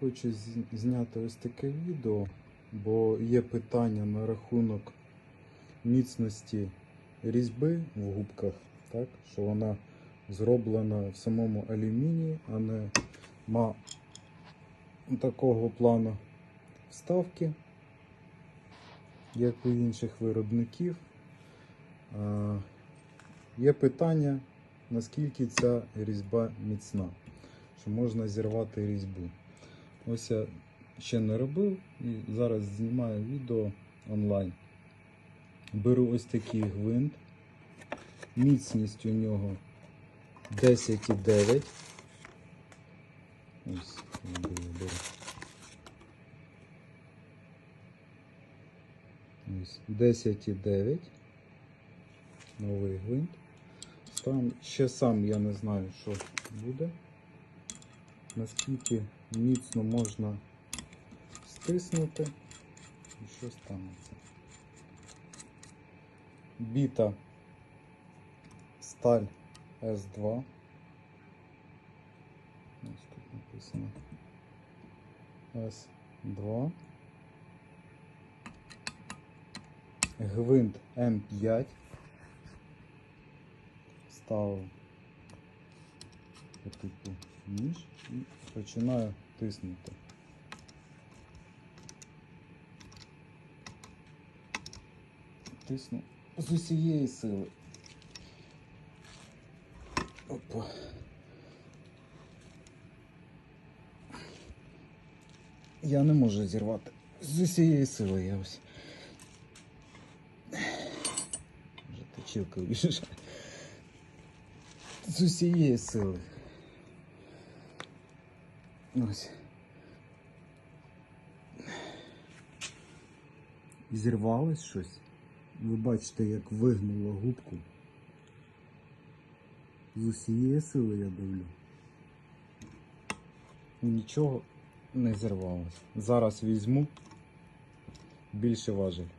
Хочу зняти ось таке відео, бо є питання на рахунок міцності різьби в губках, так? що вона зроблена в самому алюмінії, а не ма такого плану вставки, як у інших виробників. А, Є питання, наскільки ця різьба міцна, що можна зірвати різьбу. Ось я ще не робив і зараз знімаю відео онлайн. Беру ось такий гвинт. Міцність у нього 10,9. Ось беру. Ось 10,9. Новий гвинт. Там ще сам я не знаю, що буде. Наскільки міцно можна стиснути і що станеться. Біта сталь S2. Ось тут написано S2. Гвинт М5. Ставив по типу ніж і починаю тиснути. Тисну з усієї сили. Опа. Я не можу зірвати. З усієї сили я ось. Вже точилка віжа. З усієї сили. Ось. Зірвалось щось. Ви бачите, як вигнуло губку. З усієї сили я давлю. Нічого не зірвалось. Зараз візьму більше важель.